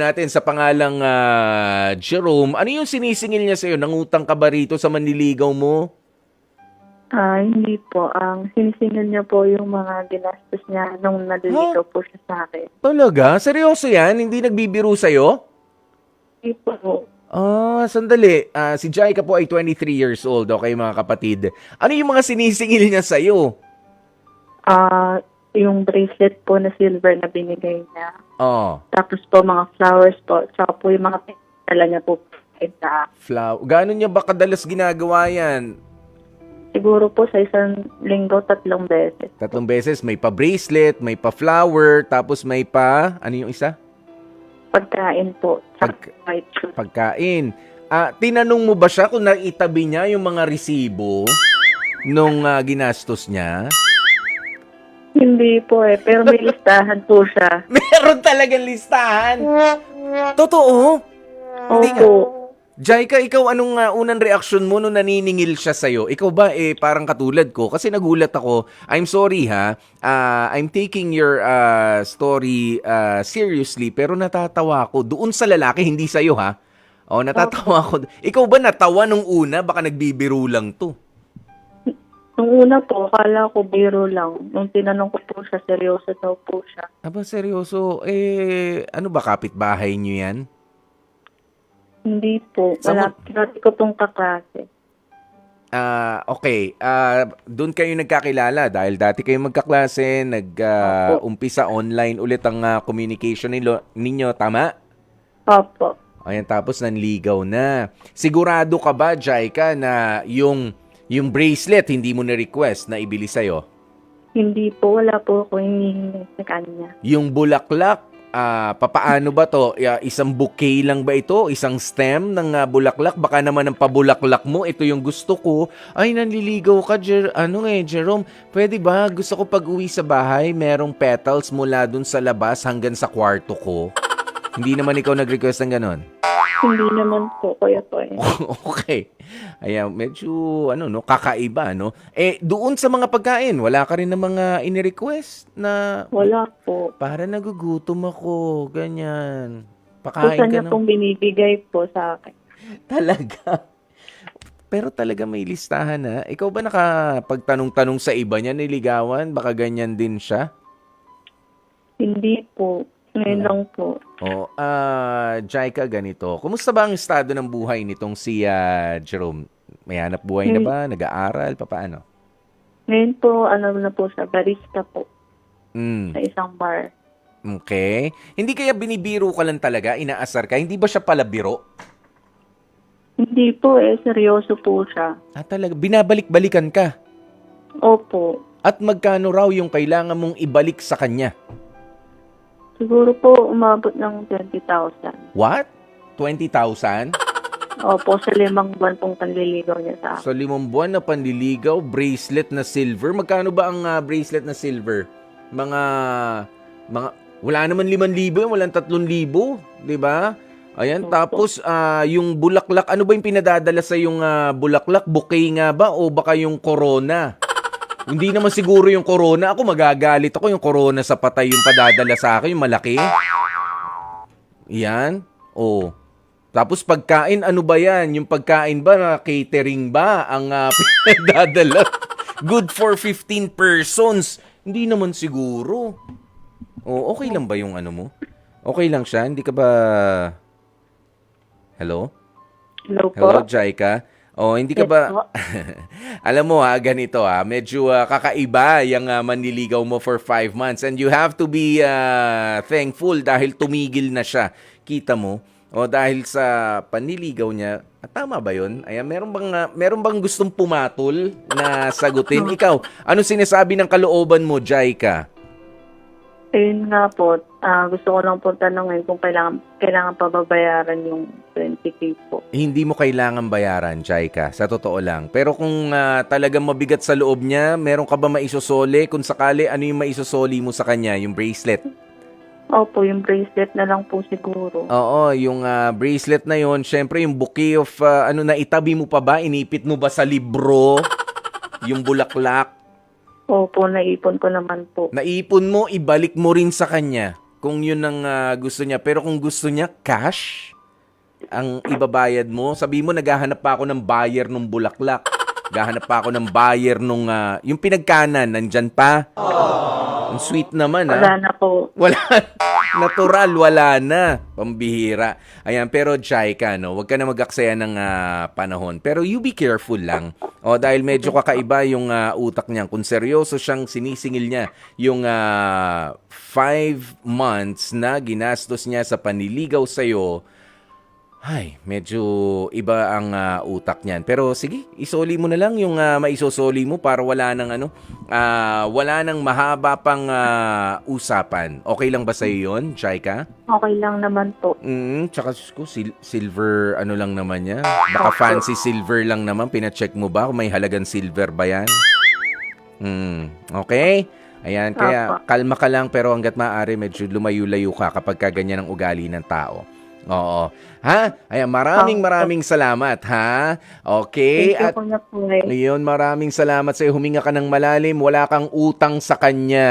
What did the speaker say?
natin sa pangalang ah, Jerome. Ano yung sinisingil niya sa'yo? Nangutang ka ba rito sa manliligaw mo? Ah, hindi po. Ang sinisingil niya po yung mga ginastos niya nung nalilito po siya sa akin. Talaga? Seryoso yan? Hindi nagbibiro sa'yo? Hindi po. Ah, sandali. Ah, si Jaika po ay 23 years old, okay mga kapatid. Ano yung mga sinisingil niya sa'yo? Ah, yung bracelet po na silver na binigay niya. Oh, Tapos po mga flowers po. Tsaka po yung mga pinala niya po sa flower. Gaano niya ba kadalas ginagawa yan? Siguro po sa isang linggo, tatlong beses. Tatlong beses, may pa-bracelet, may pa-flower, tapos may pa, ano yung isa? Pagkain po. Pag-. Pagkain. Ah, tinanong mo ba siya kung naitabi niya yung mga resibo nung ah, ginastos niya? Hindi po eh. Pero may listahan po siya. Meron talagang listahan. Totoo? Hindi nga. Opo. Jaika, ikaw anong ah, unang reaksyon mo nung naniningil siya sa'yo? Ikaw ba eh parang katulad ko? Kasi nagulat ako. I'm sorry ha. Ah, I'm taking your ah, story ah, seriously pero natatawa ako. Doon sa lalaki, hindi sa'yo ha. Oh, natatawa ako. Ikaw ba natawa nung una? Baka nagbibiro lang to. Nung una po, akala ko biro lang. Nung tinanong ko po siya, seryoso daw po siya. Aba, seryoso. Eh, ano ba kapitbahay niyo yan? Hindi po. Sa Wala, dati ko pong kaklase. Ah, okay. Ah, doon kayo nagkakilala dahil dati kayo magkaklase, nag-umpisa online ulit ang ah, communication nilo, ninyo, tama? Opo. Ayan, tapos nanligaw na. Sigurado ka ba, Jaika, na yung yung bracelet hindi mo na-request na ibili sa'yo? Hindi po. Wala po ako hinihingi sa kanya. Yung bulaklak, ah, papaano ba to? Ya, Isang bouquet lang ba ito? Isang stem ng ah, bulaklak? Baka naman ang pabulaklak mo, ito yung gusto ko. Ay, nanliligaw ka, Jer ano eh, Jerome. Pwede ba? Gusto ko pag uwi sa bahay, merong petals mula dun sa labas hanggang sa kwarto ko. Hindi naman ikaw nag-request ng ganon. Hindi naman po. Kaya po eh. okay. Ayan, medyo, ano, no, kakaiba, no? Eh, doon sa mga pagkain, wala ka rin ng mga ini-request na Wala po. para nagugutom ako, ganyan. Pakain saan ka niya ng... pong binibigay po sa akin. Talaga. Pero talaga may listahan na. Ikaw ba nakapagtanong-tanong sa iba niya, niligawan? Baka ganyan din siya? Hindi po. Ngayon lang po. O, ah, Jaika, ganito. Kumusta ba ang estado ng buhay nitong si ah, Jerome? May hanap buhay na ba? Nag-aaral? Papaano? Ngayon po, ano na po siya, barista po Mm, sa isang bar. okay. Hindi kaya binibiro ka lang talaga? Inaasar ka? Hindi ba siya pala biro? Hindi po eh, seryoso po siya. Ah, talaga. Binabalik-balikan ka. Opo. At magkano raw yung kailangan mong ibalik sa kanya? Siguro po umabot ng 20,000. What? 20,000? Opo, sa limang buwan pong panliligaw niya sa akin. Sa limang buwan na panliligaw, bracelet na silver. Magkano ba ang ah, bracelet na silver? Mga, mga, wala naman 5,000 yun, walang 3,000, di ba? Ayan, Opo. tapos ah, yung bulaklak, ano ba yung pinadadala sa yung ah, bulaklak? Bouquet nga ba o baka yung corona? Hindi naman siguro yung corona. Ako magagalit ako yung corona sa patay yung padadala sa akin, yung malaki. Yan. Oh. Tapos pagkain, ano ba yan? Yung pagkain ba, na catering ba ang uh, pinadadala? Good for 15 persons. Hindi naman siguro. Oh, okay lang ba yung ano mo? Okay lang siya? Hindi ka ba... Hello? Hello po. Hello, Jaika? Oh, hindi ka Yes ba... Alam mo ha, ganito ha, medyo ah, kakaiba yung ah, manliligaw mo for five months and you have to be ah, thankful dahil tumigil na siya. Kita mo? O dahil sa panliligaw niya, ah, tama ba yun? Ayan, meron bang, ah, meron bang gustong pumatol na sagutin? Ikaw, ano sinasabi ng kalooban mo, Jaika? Ayun nga po, ah, gusto ko lang po tanongin kung kailangan, kailangan pa babayaran yung 20k po. Hindi mo kailangan bayaran, Jaika, sa totoo lang. Pero kung ah, talagang mabigat sa loob niya, meron ka ba maisosole? Kung sakali, ano yung maisosoli mo sa kanya? Yung bracelet? Opo, yung bracelet na lang po siguro. Oo, yung ah, bracelet na yon, syempre yung bouquet of ah, ano na itabi mo pa ba? Inipit mo ba sa libro? yung bulaklak? Opo, naipon ko naman po. Naipon mo, ibalik mo rin sa kanya. kung yun ang ah, gusto niya. Pero kung gusto niya cash ang ibabayad mo, sabi mo naghahanap pa ako ng buyer nung bulaklak. Gahanap pa ako ng buyer nung ah, yung pinagkanan nandyan pa. Ang sweet naman ah. Wala na po. Wala. Natural, wala na. Pambihira. Ayan, pero Jai ka, no? Huwag ka na mag-aksaya ng ah, panahon. Pero you be careful lang. O, dahil medyo kakaiba yung ah, utak niya. Kung seryoso siyang sinisingil niya yung ah, five months na ginastos niya sa paniligaw sa'yo, ay, medyo iba ang ah, utak niyan. Pero sige, isoli mo na lang yung ah, maisosoli mo para wala nang ano, ah, wala nang mahaba pang ah, usapan. Okay lang ba sa iyo 'yon, Chaika? Okay lang naman po. Mm, tsaka ko sil- silver ano lang naman niya. Baka fancy silver lang naman, pina-check mo ba kung may halagang silver ba 'yan? Mm, okay? Ayan, kaya kalma ka lang pero hanggat maaari medyo lumayo-layo ka kapag ka ganyan ang ugali ng tao. Oo. Ha? Ayan, maraming maraming salamat, ha? Okay? Thank you, At Kuya Puy. ngayon, maraming salamat sa iyo. Huminga ka ng malalim. Wala kang utang sa kanya.